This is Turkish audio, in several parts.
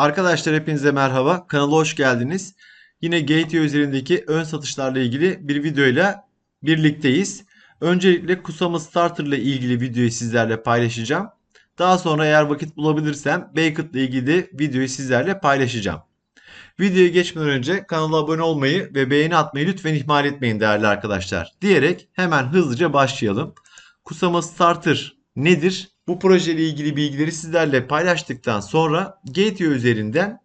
Arkadaşlar hepinize merhaba. Kanala hoş geldiniz. Yine Gateway üzerindeki ön satışlarla ilgili bir videoyla birlikteyiz. Öncelikle Kusama Starter ile ilgili videoyu sizlerle paylaşacağım. Daha sonra eğer vakit bulabilirsem Baked ile ilgili de videoyu sizlerle paylaşacağım. Videoya geçmeden önce kanala abone olmayı ve beğeni atmayı lütfen ihmal etmeyin değerli arkadaşlar. Diyerek hemen hızlıca başlayalım. Kusama Starter nedir? Bu projeyle ilgili bilgileri sizlerle paylaştıktan sonra Gateway üzerinden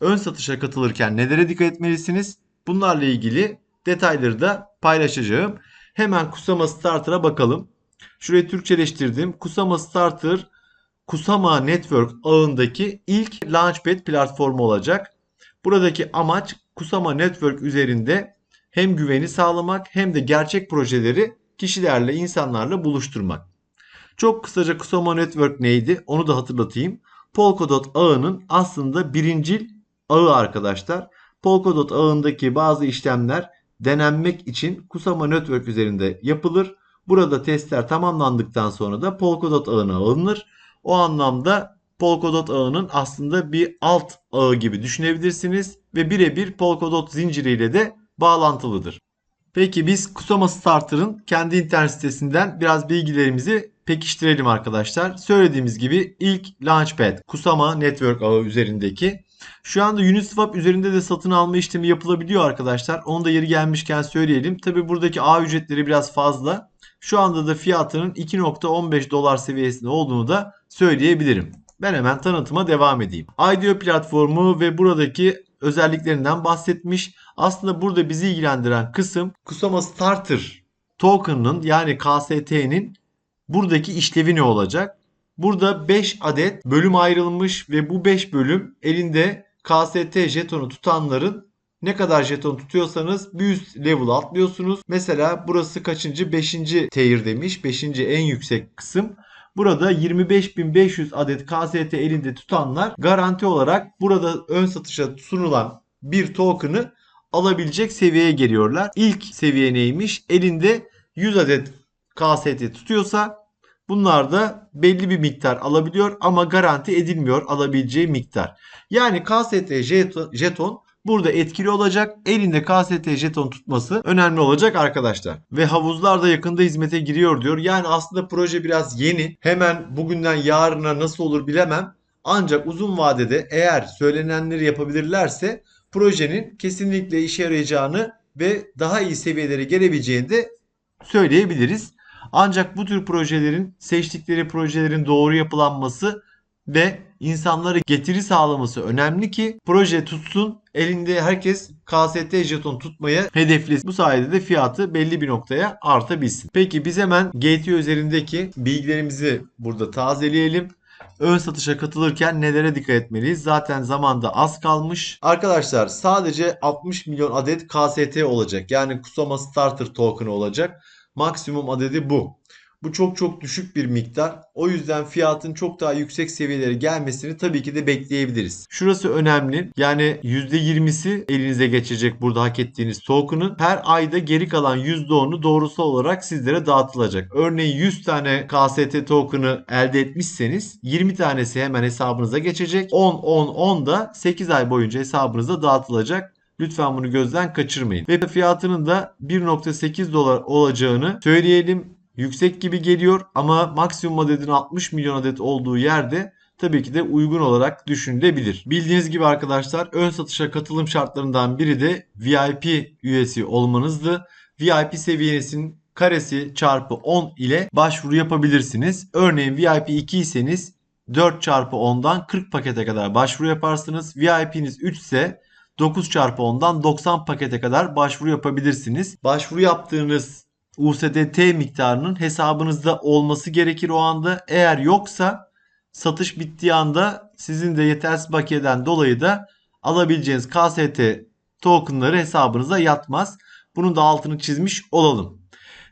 ön satışa katılırken nelere dikkat etmelisiniz? Bunlarla ilgili detayları da paylaşacağım. Hemen Kusama Starter'a bakalım. Şurayı Türkçeleştirdim. Kusama Starter Kusama Network ağındaki ilk Launchpad platformu olacak. Buradaki amaç Kusama Network üzerinde hem güveni sağlamak hem de gerçek projeleri kişilerle, insanlarla buluşturmak. Çok kısaca Kusama Network neydi? Onu da hatırlatayım. Polkadot ağının aslında birincil ağı arkadaşlar. Polkadot ağındaki bazı işlemler denenmek için Kusama Network üzerinde yapılır. Burada testler tamamlandıktan sonra da Polkadot ağına alınır. O anlamda Polkadot ağının aslında bir alt ağı gibi düşünebilirsiniz ve birebir Polkadot zinciriyle de bağlantılıdır. Peki biz Kusama Starter'ın kendi internet sitesinden biraz bilgilerimizi pekiştirelim arkadaşlar. Söylediğimiz gibi ilk Launchpad Kusama Network ağı üzerindeki. Şu anda Uniswap üzerinde de satın alma işlemi yapılabiliyor arkadaşlar. Onu da yeri gelmişken söyleyelim. Tabi buradaki ağ ücretleri biraz fazla. Şu anda da fiyatının 2.15 dolar seviyesinde olduğunu da söyleyebilirim. Ben hemen tanıtıma devam edeyim. IDO platformu ve buradaki özelliklerinden bahsetmiş. Aslında burada bizi ilgilendiren kısım Kusama Starter token'ın yani KST'nin buradaki işlevi ne olacak? Burada 5 adet bölüm ayrılmış ve bu 5 bölüm elinde KST jetonu tutanların ne kadar jeton tutuyorsanız bir üst level atlıyorsunuz. Mesela burası kaçıncı? 5. tier demiş. 5. en yüksek kısım. Burada 25.500 adet KST elinde tutanlar garanti olarak burada ön satışa sunulan bir token'ı alabilecek seviyeye geliyorlar. İlk seviye neymiş? Elinde 100 adet KST tutuyorsa bunlar da belli bir miktar alabiliyor ama garanti edilmiyor alabileceği miktar. Yani KST jeton burada etkili olacak. Elinde KST jeton tutması önemli olacak arkadaşlar. Ve havuzlar da yakında hizmete giriyor diyor. Yani aslında proje biraz yeni. Hemen bugünden yarına nasıl olur bilemem. Ancak uzun vadede eğer söylenenleri yapabilirlerse projenin kesinlikle işe yarayacağını ve daha iyi seviyelere gelebileceğini de söyleyebiliriz. Ancak bu tür projelerin seçtikleri projelerin doğru yapılanması ve insanlara getiri sağlaması önemli ki proje tutsun. Elinde herkes KST jeton tutmaya hedefli. Bu sayede de fiyatı belli bir noktaya artabilsin. Peki biz hemen GT üzerindeki bilgilerimizi burada tazeleyelim. Ön satışa katılırken nelere dikkat etmeliyiz? Zaten zamanda az kalmış. Arkadaşlar sadece 60 milyon adet KST olacak. Yani Kusama Starter token olacak. Maksimum adedi bu. Bu çok çok düşük bir miktar. O yüzden fiyatın çok daha yüksek seviyelere gelmesini tabii ki de bekleyebiliriz. Şurası önemli. Yani %20'si elinize geçecek burada hak ettiğiniz token'ın. Her ayda geri kalan %10'u doğrusu olarak sizlere dağıtılacak. Örneğin 100 tane KST token'ı elde etmişseniz 20 tanesi hemen hesabınıza geçecek. 10 10 10 da 8 ay boyunca hesabınıza dağıtılacak. Lütfen bunu gözden kaçırmayın. Ve fiyatının da 1.8 dolar olacağını söyleyelim yüksek gibi geliyor ama maksimum adedin 60 milyon adet olduğu yerde tabii ki de uygun olarak düşünülebilir. Bildiğiniz gibi arkadaşlar ön satışa katılım şartlarından biri de VIP üyesi olmanızdı. VIP seviyesinin karesi çarpı 10 ile başvuru yapabilirsiniz. Örneğin VIP 2 iseniz 4 çarpı 10'dan 40 pakete kadar başvuru yaparsınız. VIP'niz 3 ise 9 çarpı 10'dan 90 pakete kadar başvuru yapabilirsiniz. Başvuru yaptığınız USDT miktarının hesabınızda olması gerekir o anda. Eğer yoksa satış bittiği anda sizin de yetersiz bakiyeden dolayı da alabileceğiniz KST tokenları hesabınıza yatmaz. Bunun da altını çizmiş olalım.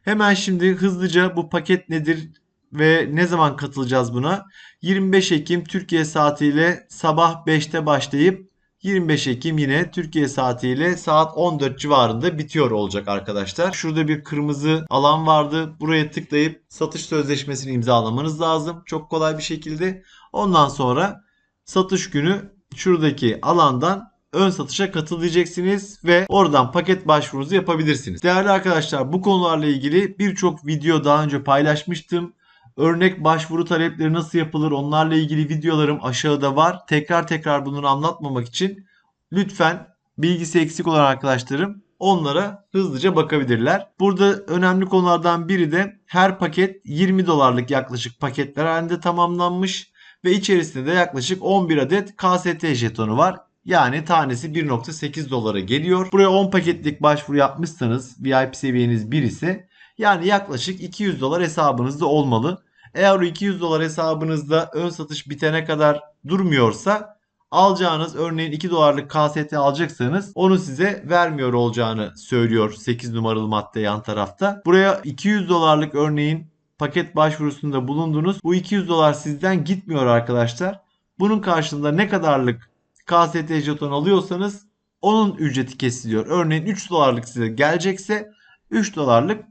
Hemen şimdi hızlıca bu paket nedir ve ne zaman katılacağız buna? 25 Ekim Türkiye saatiyle sabah 5'te başlayıp 25 Ekim yine Türkiye saatiyle saat 14 civarında bitiyor olacak arkadaşlar. Şurada bir kırmızı alan vardı. Buraya tıklayıp satış sözleşmesini imzalamanız lazım. Çok kolay bir şekilde. Ondan sonra satış günü şuradaki alandan ön satışa katıl diyeceksiniz ve oradan paket başvurunuzu yapabilirsiniz. Değerli arkadaşlar bu konularla ilgili birçok video daha önce paylaşmıştım. Örnek başvuru talepleri nasıl yapılır onlarla ilgili videolarım aşağıda var. Tekrar tekrar bunları anlatmamak için lütfen bilgisi eksik olan arkadaşlarım onlara hızlıca bakabilirler. Burada önemli konulardan biri de her paket 20 dolarlık yaklaşık paketler halinde tamamlanmış ve içerisinde de yaklaşık 11 adet KST jetonu var. Yani tanesi 1.8 dolara geliyor. Buraya 10 paketlik başvuru yapmışsanız VIP seviyeniz 1 ise yani yaklaşık 200 dolar hesabınızda olmalı. Eğer o 200 dolar hesabınızda ön satış bitene kadar durmuyorsa alacağınız örneğin 2 dolarlık KST alacaksanız onu size vermiyor olacağını söylüyor 8 numaralı madde yan tarafta. Buraya 200 dolarlık örneğin paket başvurusunda bulundunuz. Bu 200 dolar sizden gitmiyor arkadaşlar. Bunun karşılığında ne kadarlık KST jeton alıyorsanız onun ücreti kesiliyor. Örneğin 3 dolarlık size gelecekse 3 dolarlık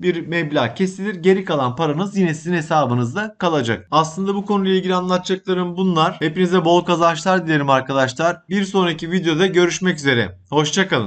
bir meblağ kesilir. Geri kalan paranız yine sizin hesabınızda kalacak. Aslında bu konuyla ilgili anlatacaklarım bunlar. Hepinize bol kazançlar dilerim arkadaşlar. Bir sonraki videoda görüşmek üzere. Hoşçakalın.